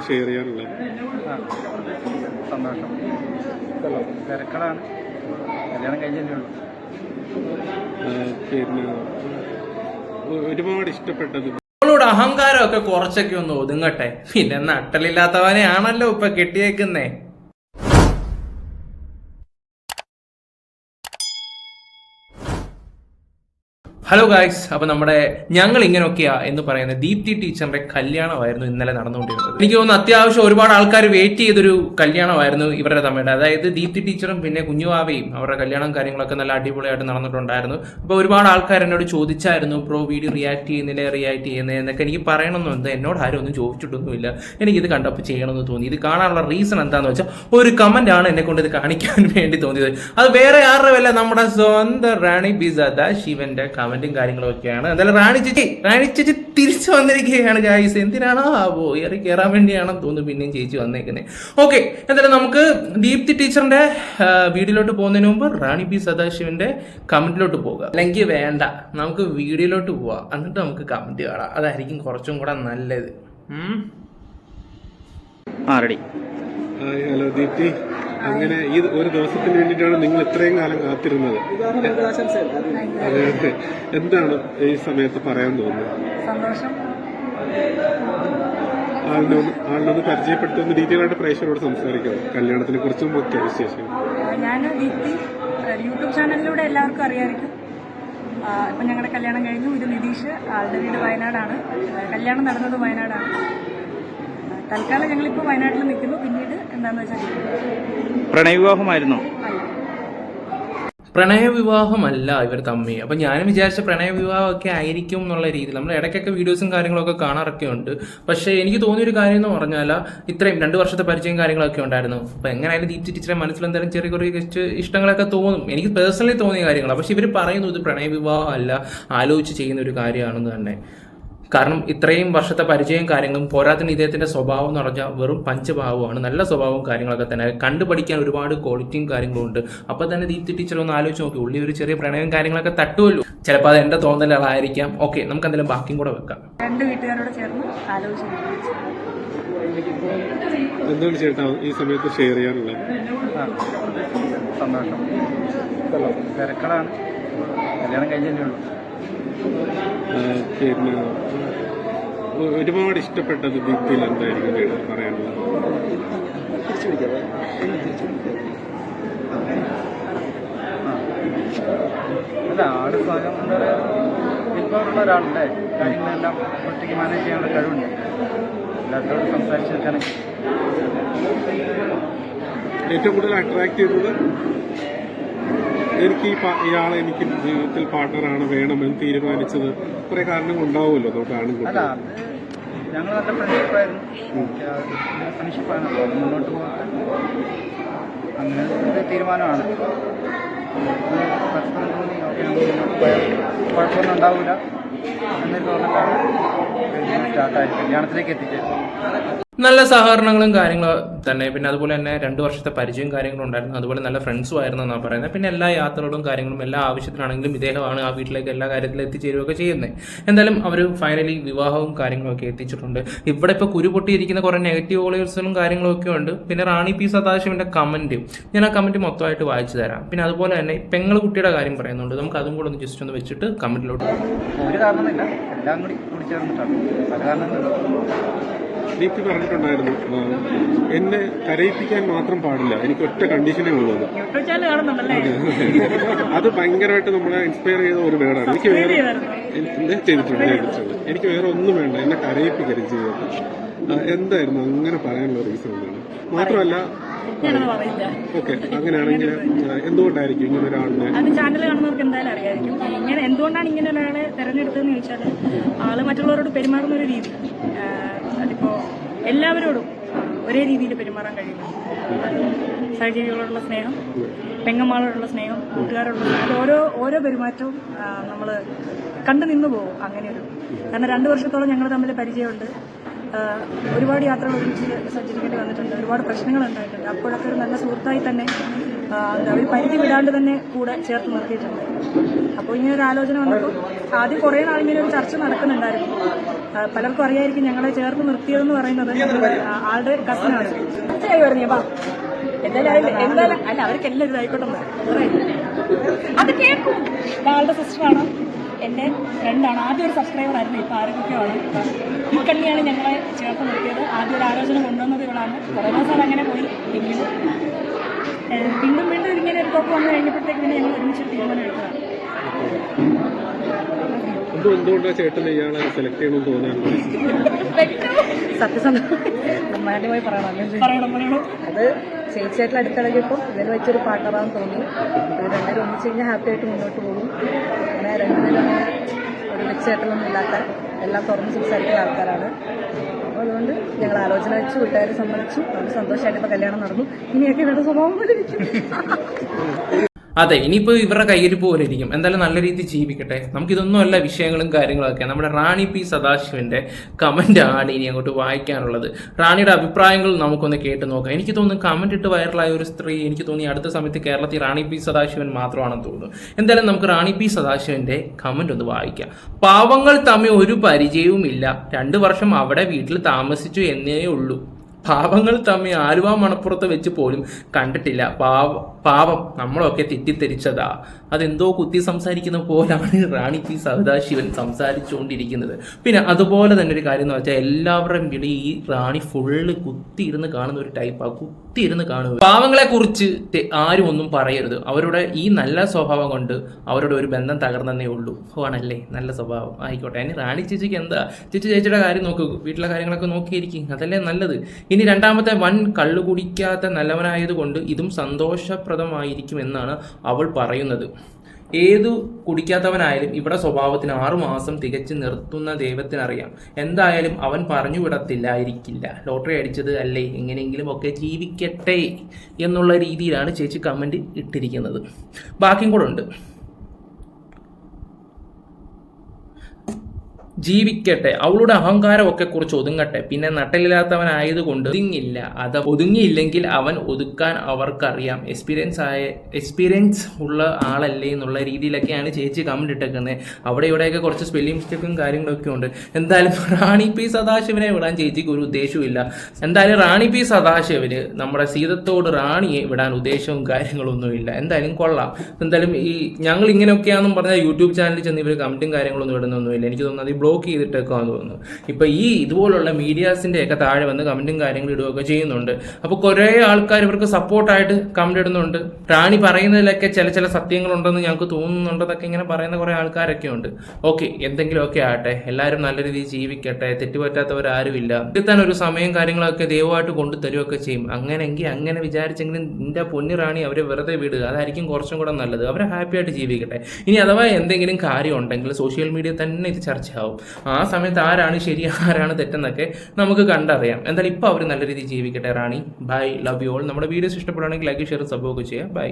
Share ചെയ്യാനുള്ളത്. സന്തോഷം. തിരക്കളാണ്. കല്യാണം കഴിഞ്ഞല്ലേ ഉള്ളൂ. ആ, പിന്നെ ഒരുപാട് ഇഷ്ടപ്പെട്ടത്. അവളോട് അഹങ്കാരമൊക്കെ കുറച്ചൊക്കെ ഒന്ന് ഒതുങ്ങട്ടെ. പിന്നെ നട്ടലില്ലാത്തവനെ ആണല്ലോ ഇപ്പൊ കെട്ടിയേക്കുന്നേ. ഹലോ ഗായ്സ് അപ്പൊ നമ്മുടെ ഞങ്ങൾ ഇങ്ങനെയൊക്കെയാ എന്ന് പറയുന്ന ദീപ്തി ടീച്ചറിന്റെ കല്യാണമായിരുന്നു ഇന്നലെ നടന്നുകൊണ്ടിരുന്നത്. എനിക്ക് തോന്നുന്നു അത്യാവശ്യം ഒരുപാട് ആൾക്കാർ വെയിറ്റ് ചെയ്തൊരു കല്യാണമായിരുന്നു ഇവരുടെ തമ്മിൽ. അതായത് ദീപ്തി ടീച്ചറും പിന്നെ കുഞ്ഞുവാവയും അവരുടെ കല്യാണം കാര്യങ്ങളൊക്കെ നല്ല അടിപൊളിയായിട്ട് നടന്നിട്ടുണ്ടായിരുന്നു. അപ്പൊ ഒരുപാട് ആൾക്കാർ എന്നോട് ചോദിച്ചായിരുന്നു പ്രോ വീഡിയോ റിയാക്ട് ചെയ്യുന്നില്ലേ? റിയാക്ട് ചെയ്യുന്നേ എന്നൊക്കെ എനിക്ക് പറയണമെന്നുണ്ട് എന്നോട് ആരും ഒന്നും ചോദിച്ചിട്ടൊന്നുമില്ല. ഇത് കണ്ടപ്പോൾ ചെയ്യണമെന്ന് തോന്നി. ഇത് കാണാനുള്ള റീസൺ എന്താന്ന് വെച്ചാൽ ഒരു കമന്റ് ആണ് എന്നെ കൊണ്ട് ഇത് കാണിക്കാൻ വേണ്ടി തോന്നിയത്. അത് വേറെ ആരുടെ വല്ല നമ്മുടെ സ്വന്തം റാണി ബിസദ ശിവന്റെ കമന്റും കാര്യങ്ങളും ഒക്കെയാണ് എന്തായാലും റാണി ചേച്ചി റാണി ചേച്ചി തിരിച്ചു വന്നിരിക്കുകയാണ് ഗായ്സ് എന്തിനാണോ ആവോ ഏറി കയറാൻ വേണ്ടിയാണെന്ന് തോന്നുന്നു പിന്നെയും ചേച്ചി വന്നേക്കുന്നത് ഓക്കെ എന്തായാലും നമുക്ക് ദീപ്തി ടീച്ചറിന്റെ വീഡിയോയിലോട്ട് പോകുന്നതിന് മുമ്പ് റാണി പി സദാശിവന്റെ കമന്റിലോട്ട് പോകുക അല്ലെങ്കിൽ വേണ്ട നമുക്ക് വീഡിയോയിലോട്ട് പോവാം. എന്നിട്ട് നമുക്ക് കമന്റ് കാണാം. അതായിരിക്കും കുറച്ചും കൂടെ നല്ലത്. ആ റെഡി ഹലോ ദീപ്തി. അങ്ങനെ ഈ ഒരു ദിവസത്തിന് വേണ്ടിയിട്ടാണ് നിങ്ങൾ ഇത്രയും കാലം കാത്തിരുന്നത്. അതെ അതെ. എന്താണ് ഈ സമയത്ത് പറയാൻ തോന്നുന്നത്? ആളിനൊന്ന് പരിചയപ്പെടുത്തുന്ന ഡീറ്റെയിലായിട്ട് പ്രേക്ഷകരോട് സംസാരിക്കണം കല്യാണത്തിനെ കുറിച്ചും ഒക്കെ വിശേഷം ഞാൻ ദീപ്തി. യൂട്യൂബ് ചാനലിലൂടെ എല്ലാവർക്കും അറിയാമായിരിക്കും ഇപ്പം ഞങ്ങളുടെ കല്യാണം കഴിഞ്ഞു. ഇത് നിതീഷ് ആളുടെ വീട് വയനാടാണ്. കല്യാണം നടന്നത് വയനാടാണ്. തൽക്കാലം ഞങ്ങളിപ്പോൾ വയനാട്ടിൽ നിൽക്കുന്നു. പിന്നീട് എന്താണെന്ന് വെച്ചാൽ. പ്രണയവിവാഹമായിരുന്നോ. പ്രണയവിവാഹമല്ല ഇവർ തമ്മി അപ്പൊ ഞാനും വിചാരിച്ച പ്രണയവിവാഹമൊക്കെ ആയിരിക്കും എന്നുള്ള രീതിയിൽ. നമ്മൾ ഇടയ്ക്കൊക്കെ വീഡിയോസും കാര്യങ്ങളൊക്കെ കാണാറൊക്കെ ഉണ്ട്. പക്ഷേ എനിക്ക് തോന്നിയൊരു കാര്യം എന്ന് പറഞ്ഞാൽ ഇത്രയും രണ്ട് വർഷത്തെ പരിചയം കാര്യങ്ങളൊക്കെ ഉണ്ടായിരുന്നു. അപ്പൊ എങ്ങനെയായാലും ദീപ്തി ടീച്ചറെ മനസ്സിലെന്തായാലും ചെറിയ കുറേ കുറച്ച് ഇഷ്ടങ്ങളൊക്കെ തോന്നും. എനിക്ക് പേഴ്സണലി തോന്നിയ കാര്യങ്ങളാണ് പക്ഷെ ഇവർ പറയുന്നു ഇത് പ്രണയവിവാഹമല്ല. ആലോചിച്ച് ചെയ്യുന്ന ഒരു കാര്യമാണെന്ന് തന്നെ. കാരണം ഇത്രയും വർഷത്തെ പരിചയം കാര്യങ്ങളും പോരാത്തിന് ഇദ്ദേഹത്തിന്റെ സ്വഭാവം എന്ന് പറഞ്ഞാൽ വെറും പഞ്ചഭാവമാണ്. നല്ല സ്വഭാവവും കാര്യങ്ങളൊക്കെ തന്നെ. കണ്ടുപഠിക്കാൻ ഒരുപാട് ക്വാളിറ്റിയും കാര്യങ്ങളും ഉണ്ട്. അപ്പൊ തന്നെ ദീപ്തി ടീച്ചർ ഒന്ന് ആലോചിച്ച് നോക്കി. ഉള്ളി ഒരു ചെറിയ പ്രണയം കാര്യങ്ങളൊക്കെ തട്ടുമല്ലോ ചിലപ്പോൾ അത് എന്റെ തോന്നലുകളായിരിക്കാം. ഓക്കെ നമുക്ക് എന്തെങ്കിലും ബാക്കിയും കൂടെ വെക്കാം. രണ്ട് വീട്ടുകാരോട് ചേർന്ന് ആലോചിച്ച് എന്ത് എന്താണ് ചേട്ടാ ഈ സമയത്ത് ഷെയർ ചെയ്യാനുള്ളത്? സന്തോഷം. തിരക്കളാണ്. കല്യാണം കഴിഞ്ഞല്ലേ ഉള്ളൂ. പിന്നെ ഒരുപാട് ഇഷ്ടപ്പെട്ടത് ദീപ്തിയിൽ എന്തായിരിക്കും ചേട്ടാ പറയാനുള്ളത്? അല്ല ആൾ സ്വയം എന്താ പറയുക ഇപ്പോഴുള്ള ഒരാളുടെ കാര്യങ്ങളെല്ലാം ഒറ്റയ്ക്ക് മാനേജ് ചെയ്യാനുള്ള കഴിവുണ്ട്. എല്ലാവരോടും സംസാരിച്ച് നിൽക്കാനൊക്കെ. ഏറ്റവും കൂടുതൽ അട്രാക്ട് ചെയ്തത് എനിക്ക് ഇയാളെ എനിക്ക് ജീവിതത്തിൽ പാർട്ണറാണ് വേണമെന്ന് തീരുമാനിച്ചത് കുറെ കാരണങ്ങൾ ഉണ്ടാവുമല്ലോ നമുക്ക് അല്ല ആണുങ്ങൾക്ക് ഞങ്ങൾ നല്ല ഫ്രണ്ട്ഷിപ്പായിരുന്നു ഫ്രണ്ട്ഷിപ്പാണ് മുന്നോട്ട് പോകാൻ അങ്ങനെ ഒരു തീരുമാനമാണ് പരസ്പരം തോന്നി ഓക്കെ മുന്നോട്ട് പോയാൽ കുഴപ്പമൊന്നും ഉണ്ടാവില്ല എന്നൊരു തോന്നലാണ് സ്റ്റാർട്ടായി കല്യാണത്തിലേക്ക് എത്തിച്ചത്. നല്ല സഹകരണങ്ങളും കാര്യങ്ങളും തന്നെ. പിന്നെ അതുപോലെ തന്നെ രണ്ട് വർഷത്തെ പരിചയവും കാര്യങ്ങളും ഉണ്ടായിരുന്നു. അതുപോലെ നല്ല ഫ്രണ്ട്സും ആയിരുന്നു എന്നാണ് പറയുന്നത് പിന്നെ എല്ലാ യാത്രകളും കാര്യങ്ങളും എല്ലാ ആവശ്യത്തിനാണെങ്കിലും ഇദ്ദേഹമാണ് ആ വീട്ടിലേക്ക് എല്ലാ കാര്യത്തിലും എത്തിച്ചേരുകയൊക്കെ ചെയ്യുന്നത് എന്തായാലും അവർ ഫൈനലി വിവാഹവും കാര്യങ്ങളും ഒക്കെ എത്തിച്ചിട്ടുണ്ട്. ഇവിടെ ഇപ്പോൾ കുരുപൊട്ടിയിരിക്കുന്ന കുറേ നെഗറ്റീവ് ഓളിയേഴ്സും കാര്യങ്ങളും ഒക്കെ ഉണ്ട്. പിന്നെ റാണി പി സദാശിവന്റെ കമന്റ് ഞാൻ ആ കമന്റ് മൊത്തമായിട്ട് വായിച്ചു തരാം. പിന്നെ അതുപോലെ തന്നെ പെങ്ങൾ കുട്ടിയുടെ കാര്യം പറയുന്നുണ്ട്. നമുക്ക് അതും കൂടെ ഒന്ന് ജസ്റ്റ് ഒന്ന് വെച്ചിട്ട് കമന്റിലോട്ട് ഒരു കാരണമില്ല എല്ലാം കൂടി കൂടി ചേർന്നിട്ടാണ്. ദീപ്തി പറഞ്ഞിട്ടുണ്ടായിരുന്നു എന്നെ കരയിപ്പിക്കാൻ മാത്രം പാടില്ല എനിക്ക് ഒറ്റ കണ്ടീഷനേ കാണുന്നുണ്ടല്ലേ? അത് ഭയങ്കരമായിട്ട് നമ്മളെ ഇൻസ്പയർ ചെയ്ത ഒരു വേർഡാണ്. എനിക്ക് വേറെ ചെയ്തിട്ടുണ്ട് ചെയ്തിട്ടുണ്ട്. എനിക്ക് വേറെ ഒന്നും വേണ്ട എന്നെ കരയിപ്പിക്കരുത് ജീവിതത്തിൽ. എന്തായിരുന്നു അങ്ങനെ പറയാനുള്ള റീസൺ എന്താണ്? മാത്രമല്ല ഓക്കെ അങ്ങനെയാണെങ്കിൽ എന്തുകൊണ്ടായിരിക്കും ഇങ്ങനെ ഒരാളിനെ അത് ചാനൽ കാണുന്നവർക്ക് എന്തായാലും അറിയായിരിക്കും ഇങ്ങനെ എന്തുകൊണ്ടാണ് ഇങ്ങനെ ഒരാളെ തെരഞ്ഞെടുത്തതെന്ന് ചോദിച്ചാൽ ആൾ മറ്റുള്ളവരോട് പെരുമാറുന്ന ഒരു രീതി. എല്ലാവരോടും ഒരേ രീതിയിൽ പെരുമാറാൻ കഴിയുന്നു. സഹജീവികളോടുള്ള സ്നേഹം പെങ്ങന്മാരോടുള്ള സ്നേഹം കൂട്ടുകാരോടുള്ള സ്നേഹം ഓരോ ഓരോ പെരുമാറ്റവും നമ്മൾ കണ്ടു നിന്നു പോകും അങ്ങനെ ഒരു കാരണം രണ്ട് വർഷത്തോളം ഞങ്ങൾ തമ്മിൽ പരിചയമുണ്ട്. ഒരുപാട് യാത്രകൾ ഒരുമിച്ച് സഞ്ചരിക്കേണ്ടി വന്നിട്ടുണ്ട്. ഒരുപാട് പ്രശ്നങ്ങൾ ഉണ്ടായിട്ടുണ്ട്. അപ്പോഴൊക്കെ ഒരു നല്ല സുഹൃത്തായി തന്നെ ഒരു പരിധി വിടാണ്ട് തന്നെ കൂടെ ചേർത്ത് നിർത്തിയിട്ടുണ്ട്. അപ്പോൾ ഇങ്ങനെ ഒരു ആലോചന വന്നപ്പോൾ ആദ്യം കുറേ നാൾ ഇങ്ങനെ ഒരു ചർച്ച നടക്കുന്നുണ്ടായിരുന്നു. പലർക്കും അറിയായിരിക്കും ഞങ്ങളെ ചേർത്ത് നിർത്തിയതെന്ന് പറയുന്നത് ആളുടെ കസിനാണ്. എന്തായാലും അല്ല അത് ആളുടെ സിസ്റ്ററാണ്. എന്റെ ഫ്രണ്ടാണ് ആദ്യം ഒരു സബ്സ്ക്രൈബർ ആയിരുന്നു ഇപ്പോൾ ആരോഗ്യമാണ് ഈ കണ്ണിയാണ് ഞങ്ങളെ ചേർത്ത് നിർത്തിയത്. ആദ്യം ഒരു ആലോചന കൊണ്ടുവന്നത് ഇവളാണ്. കുറേ സാർ അങ്ങനെ പോയി. എങ്കിലും വീണ്ടും വീണ്ടും ഇങ്ങനെ ഒരു കുഴപ്പം വന്നു കഴിഞ്ഞപ്പോഴത്തേക്ക് പിന്നെ ഞങ്ങൾ ഒരുമിച്ച് തീരുമാനം എടുത്തതാണ്. എന്തോ എന്തുകൊണ്ടാണ് ചേട്ടൻ ഇയാളെ സെലക്ട് ചെയ്യണമെന്ന് പറയണം പറയണം അത് ചേച്ചിയായിട്ടുള്ള അടുത്തിളകിയപ്പോൾ ഇതിൽ വെച്ചൊരു പാർട്ണറാന്ന് തോന്നി. ഇത് രണ്ടുപേരും ഒന്നിച്ച് കഴിഞ്ഞാൽ ഹാപ്പി ആയിട്ട് മുന്നോട്ട് പോകും. അങ്ങനെ രണ്ടുപേരും അങ്ങനെ ഒരു വെച്ചേട്ടലൊന്നും ഇല്ലാത്ത എല്ലാം തുറന്ന് സംസാരിക്കുന്ന ആൾക്കാരാണ്. അപ്പോൾ അതുകൊണ്ട് ഞങ്ങൾ ആലോചന വെച്ചു വീട്ടുകാർ സമ്മതിച്ചു. അവർ സന്തോഷമായിട്ട് ഇപ്പോൾ കല്യാണം നടന്നു. ഇനിയൊക്കെ ഇവരുടെ സ്വഭാവം പോലെ അതെ ഇനിയിപ്പോൾ ഇവരുടെ കയ്യിൽ പോലെ ഇരിക്കും എന്തായാലും നല്ല രീതിയിൽ ജീവിക്കട്ടെ. നമുക്കിതൊന്നുമല്ല വിഷയങ്ങളും കാര്യങ്ങളൊക്കെ. നമ്മുടെ റാണി പി സദാശിവന്റെ കമന്റ് ആണ് ഇനി അങ്ങോട്ട് വായിക്കാനുള്ളത്. റാണിയുടെ അഭിപ്രായങ്ങൾ നമുക്കൊന്ന് കേട്ട് നോക്കാം. എനിക്ക് തോന്നുന്നു കമന്റ് ഇട്ട് വൈറലായ ഒരു സ്ത്രീ എനിക്ക് തോന്നി അടുത്ത സമയത്ത് കേരളത്തിൽ റാണി പി സദാശിവൻ മാത്രമാണെന്ന് തോന്നുന്നു. എന്തായാലും നമുക്ക് റാണി പി സദാശിവന്റെ കമന്റ് ഒന്ന് വായിക്കാം. പാവങ്ങൾ തമ്മിൽ ഒരു പരിചയവും ഇല്ല രണ്ടു വർഷം അവിടെ വീട്ടിൽ താമസിച്ചു എന്നേ ഉള്ളൂ പാവങ്ങൾ തമ്മിൽ ആലുവ മണപ്പുറത്ത് വെച്ച് പോലും കണ്ടിട്ടില്ല. പാവ പാവം നമ്മളൊക്കെ തെറ്റിദ്ധരിച്ചതാ. അതെന്തോ കുത്തി സംസാരിക്കുന്ന പോലാണ് റാണി പി സദാശിവൻ സംസാരിച്ചുകൊണ്ടിരിക്കുന്നത്. പിന്നെ അതുപോലെ തന്നെ ഒരു കാര്യം എന്ന് വെച്ചാൽ എല്ലാവരുടെയും വീട് ഈ റാണി ഫുള്ള് കുത്തിയിരുന്ന് കാണുന്ന ഒരു ടൈപ്പാണ് കുത്തിയിരുന്ന് കാണുക പാവങ്ങളെ കുറിച്ച് ആരും ഒന്നും പറയരുത്. അവരുടെ ഈ നല്ല സ്വഭാവം കൊണ്ട് അവരുടെ ഒരു ബന്ധം തകർന്നേ ഉള്ളൂ. ആണല്ലേ നല്ല സ്വഭാവം. ആയിക്കോട്ടെ. അതിന് റാണി ചേച്ചിക്ക് എന്താ? ചേച്ചി ചേച്ചിയുടെ കാര്യം നോക്കൂ. വീട്ടിലെ കാര്യങ്ങളൊക്കെ നോക്കിയിരിക്കും. അതല്ലേ നല്ലത്. ഇനി രണ്ടാമത്തെ വൻ കള്ളു കുടിക്കാത്ത നല്ലവനായതുകൊണ്ട് ഇതും സന്തോഷപ്രദമായിരിക്കും എന്നാണ് അവൾ പറയുന്നത്. ഏതു കുടിക്കാത്തവനായാലും ഇവിടെ സ്വഭാവത്തിന് ആറു മാസം തികച്ചു നിർത്തുന്ന ദൈവത്തിനറിയാം. എന്തായാലും അവൻ പറഞ്ഞു വിടത്തില്ലായിരിക്കില്ല ലോട്ടറി അടിച്ചത് അല്ലേ? എങ്ങനെയെങ്കിലും ഒക്കെ ജീവിക്കട്ടെ എന്നുള്ള രീതിയിലാണ് ചേച്ചി കമന്റ് ഇട്ടിരിക്കുന്നത്. ബാക്കിയും കൂടെ ഉണ്ട്. ജീവിക്കട്ടെ. അവളുടെ അഹങ്കാരമൊക്കെ കുറിച്ച് ഒതുങ്ങട്ടെ. പിന്നെ നട്ടലില്ലാത്തവനായതുകൊണ്ട് ഒതുങ്ങില്ല അത് ഒതുങ്ങിയില്ലെങ്കിൽ അവൻ ഒതുക്കാൻ അവർക്കറിയാം. എക്സ്പീരിയൻസ് ആയ എക്സ്പീരിയൻസ് ഉള്ള ആളല്ലേ എന്നുള്ള രീതിയിലൊക്കെയാണ് ചേച്ചി കമന്റ് ഇട്ടേക്കുന്നത് അവിടെ ഇവിടെയൊക്കെ കുറച്ച് സ്പെല്ലിംഗ് മിസ്റ്റേക്കും കാര്യങ്ങളൊക്കെ ഉണ്ട്. എന്തായാലും റാണി പി സദാശിവനെ വിടാൻ ചേച്ചിക്ക് ഒരു ഉദ്ദേശവും ഇല്ല എന്തായാലും റാണി പി സദാശിവന് നമ്മുടെ സീതത്തോട് റാണിയെ വിടാൻ ഉദ്ദേശവും കാര്യങ്ങളൊന്നുമില്ല. എന്തായാലും കൊള്ളാം. എന്തായാലും ഈ ഞങ്ങൾ ഇങ്ങനെയൊക്കെയാണെന്നും പറഞ്ഞാൽ യൂട്യൂബ് ചാനലിൽ ചെന്ന് ഇവർ കമന്റും കാര്യങ്ങളൊന്നും ഇടുന്നൊന്നുമില്ല. എനിക്ക് തോന്നുന്നത് അത് ബ്ലോക്ക് ചെയ്തിട്ടേക്കാന്ന് തോന്നുന്നു. ഇപ്പൊ ഈ ഇതുപോലുള്ള മീഡിയാസിന്റെ ഒക്കെ താഴെ വന്ന് കമന്റും കാര്യങ്ങളും ഇടുകയൊക്കെ ചെയ്യുന്നുണ്ട്. അപ്പോൾ കുറേ ആൾക്കാർ ഇവർക്ക് സപ്പോർട്ടായിട്ട് കമന്റ് ഇടുന്നുണ്ട്. റാണി പറയുന്നതിലൊക്കെ ചില ചില സത്യങ്ങളുണ്ടെന്ന് ഞങ്ങൾക്ക് തോന്നുന്നുണ്ടെന്നൊക്കെ ഇങ്ങനെ പറയുന്ന കുറേ ആൾക്കാരൊക്കെ ഉണ്ട്. ഓക്കെ എന്തെങ്കിലുമൊക്കെ ആട്ടെ എല്ലാവരും നല്ല രീതിയിൽ ജീവിക്കട്ടെ. തെറ്റുപറ്റാത്തവരാരുമില്ല. എത്താൻ ഒരു സമയം കാര്യങ്ങളൊക്കെ ദൈവമായിട്ട് കൊണ്ടു തരുമൊക്കെ ചെയ്യും. അങ്ങനെയെങ്കിൽ അങ്ങനെ വിചാരിച്ചെങ്കിലും നിന്റെ പൊന്നി റാണി അവരെ വെറുതെ വിടുക അതായിരിക്കും കുറച്ചും കൂടെ നല്ലത്. അവരെ ഹാപ്പി ആയിട്ട് ജീവിക്കട്ടെ. ഇനി അഥവാ എന്തെങ്കിലും കാര്യം ഉണ്ടെങ്കിൽ സോഷ്യൽ മീഡിയ തന്നെ ഇത് ചർച്ചയാവും. ആ സമയത്ത് ആരാണ് ശരി ആരാണ് തെറ്റെന്നൊക്കെ നമുക്ക് കണ്ടറിയാം. എന്തായാലും ഇപ്പോൾ അവർ നല്ല രീതിയിൽ ജീവിക്കട്ടെ Rani. Bye love you all നമ്മുടെ വീഡിയോസ് ഇഷ്ടപ്പെടുകയാണെങ്കിൽ ലൈക്ക് ഷെയർ സബ്ബോ ഒക്കെ ചെയ്യുക. ബൈ